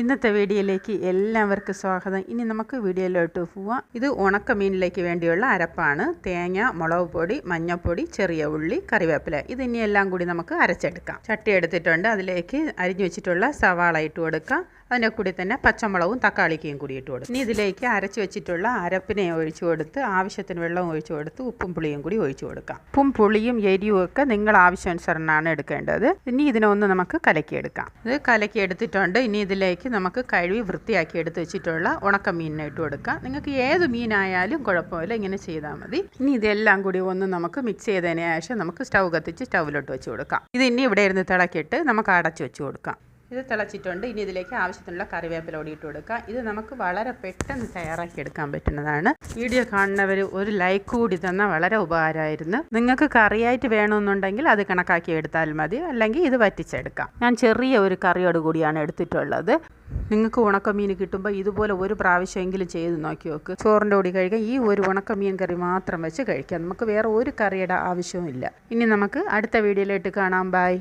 ഇന്നത്തെ വീഡിയോയിലേക്ക് എല്ലാവർക്കും സ്വാഗതം. ഇനി നമുക്ക് വീഡിയോയിലോട്ട് പോവാം. ഇത് ഉണക്ക മീനിലേക്ക് വേണ്ടിയുള്ള അരപ്പാണ്. തേങ്ങ മുളക് പൊടി മഞ്ഞൾപ്പൊടി ചെറിയ ഉള്ളി കറിവേപ്പില. ഇത് ഇനി കൂടി നമുക്ക് അരച്ചെടുക്കാം. ചട്ടി എടുത്തിട്ടുണ്ട്. അതിലേക്ക് അരിഞ്ഞു വെച്ചിട്ടുള്ള സവാള ഇട്ട് കൊടുക്കാം. അതിന്റെ കൂടി തന്നെ പച്ചമുളകും തക്കാളിക്കയും കൂടി ഇട്ട് കൊടുക്കും ഇനി ഇതിലേക്ക് അരച്ച് വെച്ചിട്ടുള്ള അരപ്പിനെ ഒഴിച്ചു കൊടുത്ത് ആവശ്യത്തിന് വെള്ളം ഒഴിച്ചു കൊടുത്ത് ഉപ്പും പുളിയും കൂടി ഒഴിച്ചു കൊടുക്കാം. ഉപ്പും പുളിയും എരിവും ഒക്കെ നിങ്ങൾ ആവശ്യാനുസരണമാണ് എടുക്കേണ്ടത്. ഇനി ഇതിനൊന്ന് നമുക്ക് കലക്കിയെടുക്കാം. ഇത് കലക്കി എടുത്തിട്ടുണ്ട്. ഇനി ഇതിലേക്ക് നമുക്ക് കഴുകി വൃത്തിയാക്കി എടുത്ത് വെച്ചിട്ടുള്ള ഉണക്കമീനിനെ ഇട്ട് കൊടുക്കാം. നിങ്ങൾക്ക് ഏത് മീനായാലും കുഴപ്പമില്ല ഇങ്ങനെ ചെയ്താൽ മതി. ഇനി ഇതെല്ലാം കൂടി ഒന്ന് നമുക്ക് മിക്സ് ചെയ്തതിന് ശേഷം നമുക്ക് സ്റ്റൗ കത്തിച്ച് സ്റ്റൗവിലോട്ട് വെച്ച് കൊടുക്കാം. ഇത് ഇനി ഇവിടെ ഇരുന്ന് തിളക്കിയിട്ട് നമുക്ക് അടച്ചു വെച്ച് കൊടുക്കാം. ഇത് തിളച്ചിട്ടുണ്ട്. ഇനി ഇതിലേക്ക് ആവശ്യത്തിനുള്ള കറിവേപ്പില കൂടി കൊടുക്കുക ഇത് നമുക്ക് വളരെ പെട്ടെന്ന് തയ്യാറാക്കി എടുക്കാൻ പറ്റുന്നതാണ്. വീഡിയോ കാണുന്നവർ ഒരു ലൈക്ക് കൂടി തന്നാൽ വളരെ ഉപകാരമായിരുന്നു. നിങ്ങൾക്ക് കറിയായിട്ട് വേണമെന്നുണ്ടെങ്കിൽ അത് കണക്കാക്കി എടുത്താൽ മതി. അല്ലെങ്കിൽ ഇത് വറ്റിച്ചെടുക്കാം. ഞാൻ ചെറിയ ഒരു കറിയോട് കൂടിയാണ് എടുത്തിട്ടുള്ളത്. നിങ്ങൾക്ക് ഉണക്കമീൻ കിട്ടുമ്പോൾ ഇതുപോലെ ഒരു പ്രാവശ്യമെങ്കിലും ചെയ്ത് നോക്കി നോക്ക്. ചോറിന്റെ കൂടി കഴിക്കാൻ ഈ ഒരു ഉണക്കമീൻ കറി മാത്രം വെച്ച് കഴിക്കാം. നമുക്ക് വേറെ ഒരു കറിയുടെ ആവശ്യവും ഇനി നമുക്ക് അടുത്ത വീഡിയോയിലായിട്ട് കാണാം. ബൈ